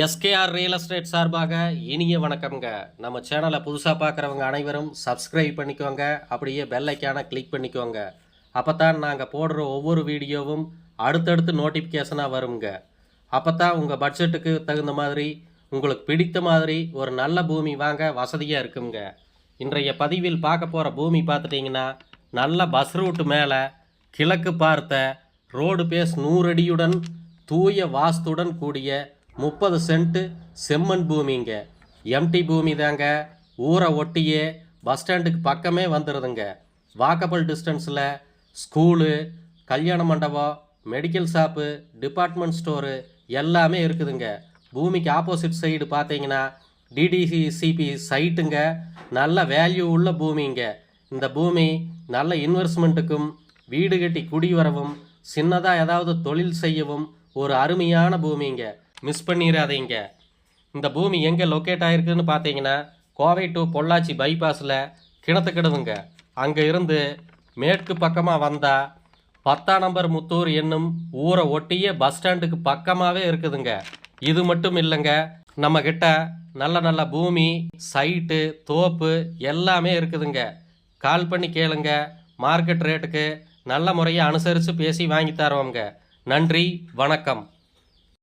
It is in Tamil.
எஸ்கேஆர் ரியல் எஸ்டேட் சார்பாக இனிய வணக்கம்ங்க. நம்ம சேனலை புதுசாக பார்க்குறவங்க அனைவரும் சப்ஸ்கிரைப் பண்ணிக்கோங்க அப்படியே பெல்லைக்கான கிளிக் பண்ணிக்கோங்க. அப்போ தான் நாங்கள் போடுற ஒவ்வொரு வீடியோவும் அடுத்தடுத்து நோட்டிஃபிகேஷனாக வருங்க. அப்போ தான் உங்கள் பட்ஜெட்டுக்கு தகுந்த மாதிரி உங்களுக்கு பிடித்த மாதிரி ஒரு நல்ல பூமி வாங்க வசதியாக இருக்குங்க. இன்றைய பதிவில் பார்க்க போகிற பூமி பார்த்துட்டிங்கன்னா நல்ல பஸ் ரூட்டு மேலே கிழக்கு பார்த்த ரோடு பேஸ் நூறடியுடன் தூய வாஸ்துடன் கூடிய முப்பது சென்ட்டு செம்மண் பூமிங்க. எம்டி பூமி தாங்க. ஊரை ஒட்டியே பஸ் ஸ்டாண்டுக்கு பக்கமே வந்துடுதுங்க வாக்கபிள் டிஸ்டன்ஸில் ஸ்கூலு கல்யாண மண்டபம் மெடிக்கல் ஷாப்பு டிபார்ட்மெண்ட் ஸ்டோரு எல்லாமே இருக்குதுங்க. பூமிக்கு ஆப்போசிட் சைடு பார்த்தீங்கன்னா சிபி சைட்டுங்க. நல்ல வேல்யூ உள்ள பூமிங்க. இந்த பூமி நல்ல இன்வெஸ்ட்மெண்ட்டுக்கும் வீடு கட்டி குடி வரவும் சின்னதாக ஏதாவது தொழில் செய்யவும் ஒரு அருமையான பூமிங்க. மிஸ் பண்ணிடாதீங்க இந்த பூமி எங்கே லொக்கேட் ஆகிருக்குன்னு பார்த்தீங்கன்னா கோவை டு பொள்ளாச்சி பைபாஸில் கிணத்துக்கிடுவுங்க அங்கே இருந்து மேற்கு பக்கமாக வந்தால் பத்தாம் நம்பர் முத்தூர் என்னும் ஊரை ஒட்டிய பஸ் ஸ்டாண்டுக்கு பக்கமாகவே இருக்குதுங்க. இது மட்டும் இல்லைங்க நம்மக்கிட்ட நல்ல நல்ல பூமி சைட்டு தோப்பு எல்லாமே இருக்குதுங்க. கால் பண்ணி கேளுங்க மார்க்கெட் ரேட்டுக்கு நல்ல முறையை அனுசரித்து பேசி வாங்கி தரோங்க நன்றி வணக்கம்.